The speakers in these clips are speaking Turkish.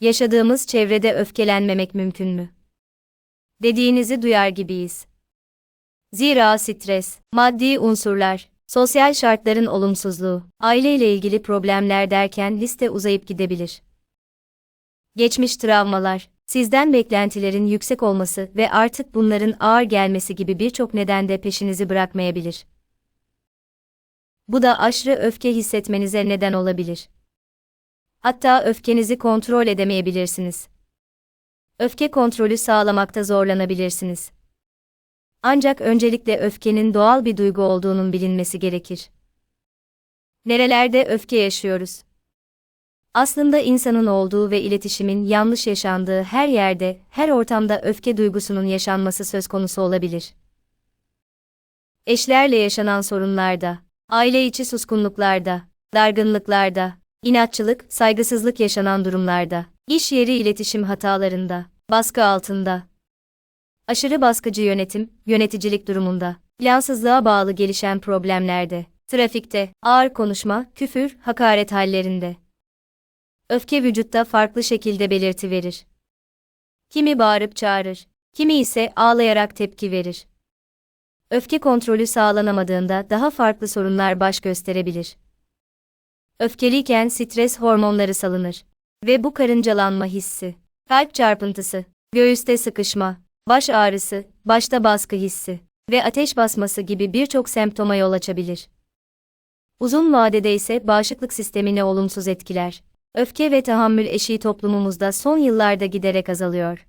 Yaşadığımız çevrede öfkelenmemek mümkün mü? Dediğinizi duyar gibiyiz. Zira stres, maddi unsurlar, sosyal şartların olumsuzluğu, aileyle ilgili problemler derken liste uzayıp gidebilir. Geçmiş travmalar, sizden beklentilerin yüksek olması ve artık bunların ağır gelmesi gibi birçok neden de peşinizi bırakmayabilir. Bu da aşırı öfke hissetmenize neden olabilir. Hatta öfkenizi kontrol edemeyebilirsiniz. Öfke kontrolü sağlamakta zorlanabilirsiniz. Ancak öncelikle öfkenin doğal bir duygu olduğunun bilinmesi gerekir. Nerelerde öfke yaşıyoruz? Aslında insanın olduğu ve iletişimin yanlış yaşandığı her yerde, her ortamda öfke duygusunun yaşanması söz konusu olabilir. Eşlerle yaşanan sorunlarda, aile içi suskunluklarda, dargınlıklarda, inatçılık, saygısızlık yaşanan durumlarda, iş yeri iletişim hatalarında, baskı altında, aşırı baskıcı yönetim, yöneticilik durumunda, plansızlığa bağlı gelişen problemlerde, trafikte, ağır konuşma, küfür, hakaret hallerinde. Öfke vücutta farklı şekilde belirti verir. Kimi bağırıp çağırır, kimi ise ağlayarak tepki verir. Öfke kontrolü sağlanamadığında daha farklı sorunlar baş gösterebilir. Öfkeliyken stres hormonları salınır ve bu karıncalanma hissi, kalp çarpıntısı, göğüste sıkışma, baş ağrısı, başta baskı hissi ve ateş basması gibi birçok semptoma yol açabilir. Uzun vadede ise bağışıklık sistemini olumsuz etkiler. Öfke ve tahammül eşiği toplumumuzda son yıllarda giderek azalıyor.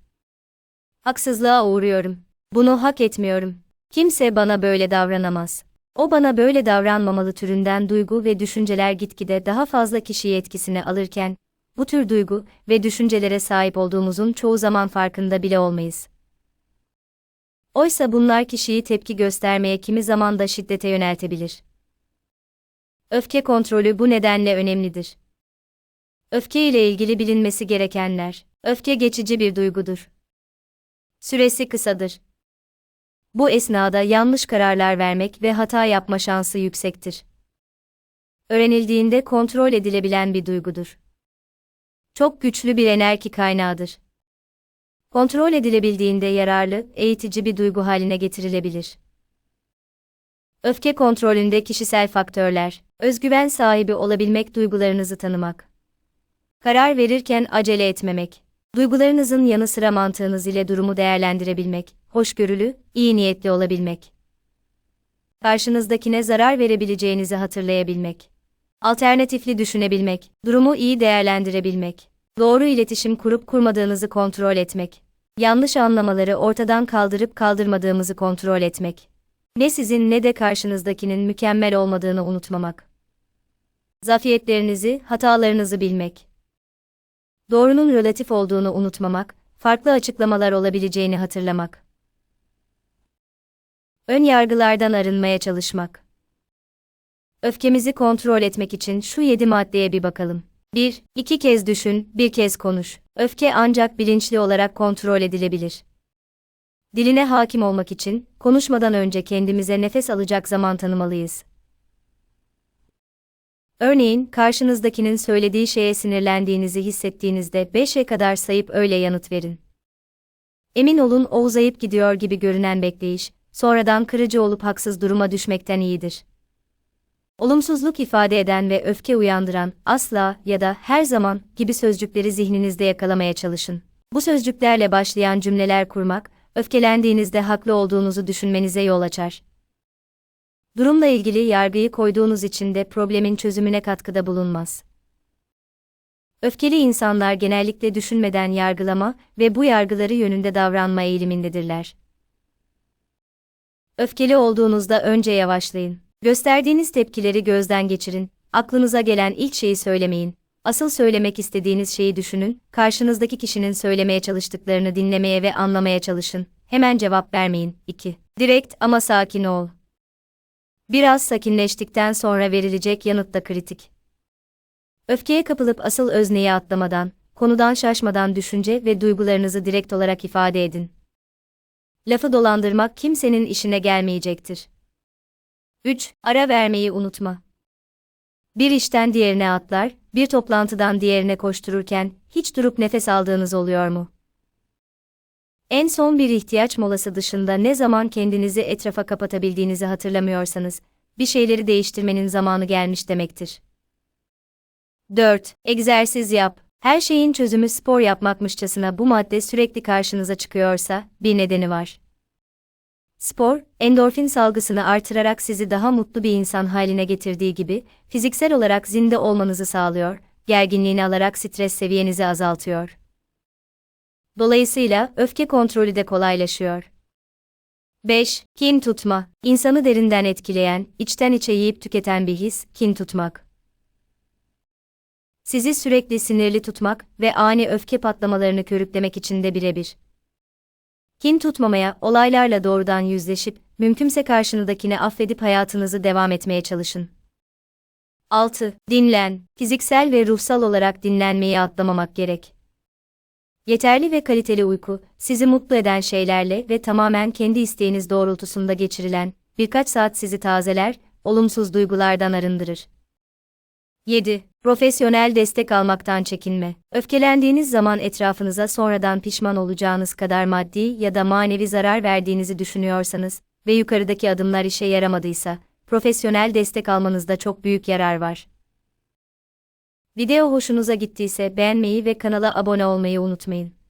Haksızlığa uğruyorum. Bunu hak etmiyorum. Kimse bana böyle davranamaz. O bana böyle davranmamalı türünden duygu ve düşünceler gitgide daha fazla kişiyi etkisine alırken, bu tür duygu ve düşüncelere sahip olduğumuzun çoğu zaman farkında bile olmayız. Oysa bunlar kişiyi tepki göstermeye kimi zaman da şiddete yöneltebilir. Öfke kontrolü bu nedenle önemlidir. Öfke ile ilgili bilinmesi gerekenler. Öfke geçici bir duygudur. Süresi kısadır. Bu esnada yanlış kararlar vermek ve hata yapma şansı yüksektir. Öğrenildiğinde kontrol edilebilen bir duygudur. Çok güçlü bir enerji kaynağıdır. Kontrol edilebildiğinde yararlı, eğitici bir duygu haline getirilebilir. Öfke kontrolünde kişisel faktörler, özgüven sahibi olabilmek duygularınızı tanımak. Karar verirken acele etmemek. Duygularınızın yanı sıra mantığınız ile durumu değerlendirebilmek, hoşgörülü, iyi niyetli olabilmek. Karşınızdakine zarar verebileceğinizi hatırlayabilmek. Alternatifli düşünebilmek, durumu iyi değerlendirebilmek. Doğru iletişim kurup kurmadığınızı kontrol etmek. Yanlış anlamaları ortadan kaldırıp kaldırmadığımızı kontrol etmek. Ne sizin ne de karşınızdakinin mükemmel olmadığını unutmamak. Zafiyetlerinizi, hatalarınızı bilmek doğrunun relatif olduğunu unutmamak, farklı açıklamalar olabileceğini hatırlamak. Ön yargılardan arınmaya çalışmak. Öfkemizi kontrol etmek için şu yedi maddeye bir bakalım. 1. İki kez düşün, bir kez konuş. Öfke ancak bilinçli olarak kontrol edilebilir. Diline hakim olmak için, konuşmadan önce kendimize nefes alacak zaman tanımalıyız. Örneğin, karşınızdakinin söylediği şeye sinirlendiğinizi hissettiğinizde 5'e kadar sayıp öyle yanıt verin. Emin olun o uzayıp gidiyor gibi görünen bekleyiş, sonradan kırıcı olup haksız duruma düşmekten iyidir. Olumsuzluk ifade eden ve öfke uyandıran, asla ya da her zaman gibi sözcükleri zihninizde yakalamaya çalışın. Bu sözcüklerle başlayan cümleler kurmak, öfkelendiğinizde haklı olduğunuzu düşünmenize yol açar. Durumla ilgili yargıyı koyduğunuz için de problemin çözümüne katkıda bulunmaz. Öfkeli insanlar genellikle düşünmeden yargılama ve bu yargıları yönünde davranma eğilimindedirler. Öfkeli olduğunuzda önce yavaşlayın. Gösterdiğiniz tepkileri gözden geçirin. Aklınıza gelen ilk şeyi söylemeyin. Asıl söylemek istediğiniz şeyi düşünün. Karşınızdaki kişinin söylemeye çalıştıklarını dinlemeye ve anlamaya çalışın. Hemen cevap vermeyin. 2. Direkt ama sakin ol. Biraz sakinleştikten sonra verilecek yanıt da kritik. Öfkeye kapılıp asıl özneyi atlamadan, konudan şaşmadan düşünce ve duygularınızı direkt olarak ifade edin. Lafı dolandırmak kimsenin işine gelmeyecektir. 3. Ara vermeyi unutma. Bir işten diğerine atlar, bir toplantıdan diğerine koştururken hiç durup nefes aldığınız oluyor mu? En son bir ihtiyaç molası dışında ne zaman kendinizi etrafa kapatabildiğinizi hatırlamıyorsanız, bir şeyleri değiştirmenin zamanı gelmiş demektir. 4. Egzersiz yap. Her şeyin çözümü spor yapmakmışçasına bu madde sürekli karşınıza çıkıyorsa, bir nedeni var. Spor, endorfin salgısını artırarak sizi daha mutlu bir insan haline getirdiği gibi, fiziksel olarak zinde olmanızı sağlıyor, gerginliğini alarak stres seviyenizi azaltıyor. Dolayısıyla öfke kontrolü de kolaylaşıyor. 5. Kin tutma. İnsanı derinden etkileyen, içten içe yiyip tüketen bir his, kin tutmak. Sizi sürekli sinirli tutmak ve ani öfke patlamalarını körüklemek için de birebir. Kin tutmamaya, olaylarla doğrudan yüzleşip, mümkünse karşınızdakini affedip hayatınızı devam etmeye çalışın. 6. Dinlen. Fiziksel ve ruhsal olarak dinlenmeyi atlamamak gerek. Yeterli ve kaliteli uyku, sizi mutlu eden şeylerle ve tamamen kendi isteğiniz doğrultusunda geçirilen birkaç saat sizi tazeler, olumsuz duygulardan arındırır. 7. Profesyonel destek almaktan çekinme. Öfkelendiğiniz zaman etrafınıza sonradan pişman olacağınız kadar maddi ya da manevi zarar verdiğinizi düşünüyorsanız ve yukarıdaki adımlar işe yaramadıysa, profesyonel destek almanızda çok büyük yarar var. Video hoşunuza gittiyse beğenmeyi ve kanala abone olmayı unutmayın.